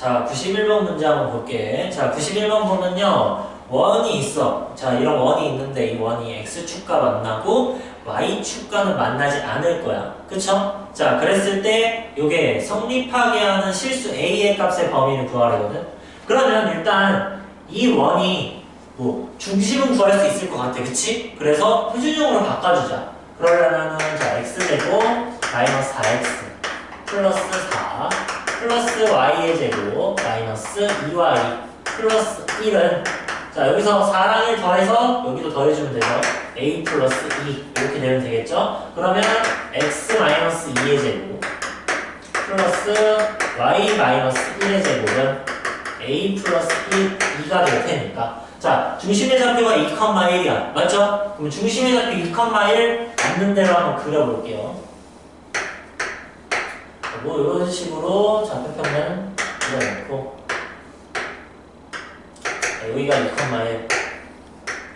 자, 91번 문제 한번 볼게. 자, 91번 보면요. 원이 있어. 자, 이런 원이 있는데 이 원이 x축과 만나고 y축과는 만나지 않을 거야. 그쵸? 자, 그랬을 때 요게 성립하게 하는 실수 a의 값의 범위를 구하려거든. 그러면 일단 이 원이 뭐 중심은 구할 수 있을 것 같아. 그치? 그래서 표준형으로 바꿔주자. 그러려면은 자, x제곱 마이너스 4x 플러스 4 플러스 y의 제곱 마이너스 2y 플러스 1은 자 여기서 4랑 1 더해서 여기도 더해주면 되죠 a 플러스 2 이렇게 되면 되겠죠? 그러면 x 마이너스 2의 제곱 플러스 y 마이너스 1의 제곱은 a 플러스 1, 2가 될 테니까. 자 중심의 좌표가 2,1이야. 맞죠? 그럼 중심의 좌표 2,1 맞는 대로 한번 그려볼게요 뭐 이런 식으로 좌표평면 그려놓고. 자, 여기가 2,1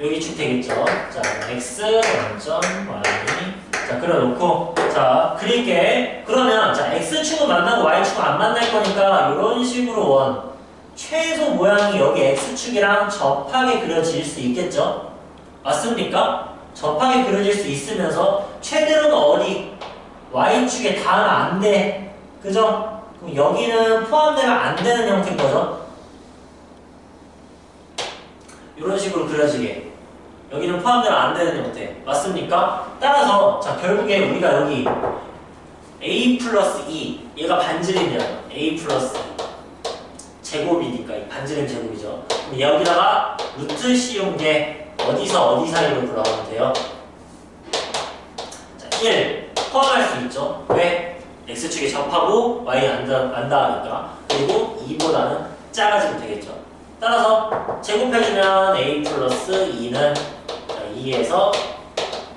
여기 축 되겠죠. 자 x 원점 y. 자 그려놓고. 자 그릴게. 그러면 자 x축은 만나고 y축은 안 만날 거니까 이런 식으로 원. 최소 모양이 여기 x축이랑 접하게 그려질 수 있겠죠? 맞습니까? 접하게 그려질 수 있으면서 최대로는 어디? y축에 닿으면 안 돼. 그죠? 그럼 여기는 포함되면 안 되는 형태인 거죠? 이런 식으로 그려지게. 여기는 포함되면 안 되는 형태. 맞습니까? 따라서, 자, 결국에 우리가 여기 a 플러스 2, 얘가 반지름이잖아. a 플러스 제곱이니까, 이 반지름 제곱이죠. 그럼 여기다가 루트 씌운 게 어디서 어디 사이로 돌아가면 돼요? 자, 1 포함할 수 있죠. 왜? X축에 접하고 y 안, 닿- 안 닿으니까. 그리고 2보다는 작아지면 되겠죠. 따라서 제곱해주면 a 플러스 2는 2에서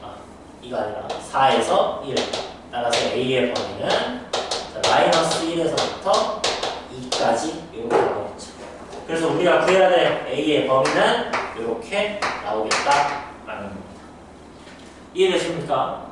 아, 2가 아니라 4에서 1 따라서 a의 범위는 자, 마이너스 1에서부터 2까지 이렇게 나오겠죠. 그래서 우리가 구해야 될 a의 범위는 이렇게 나오겠다라는 겁니다. 이해되십니까?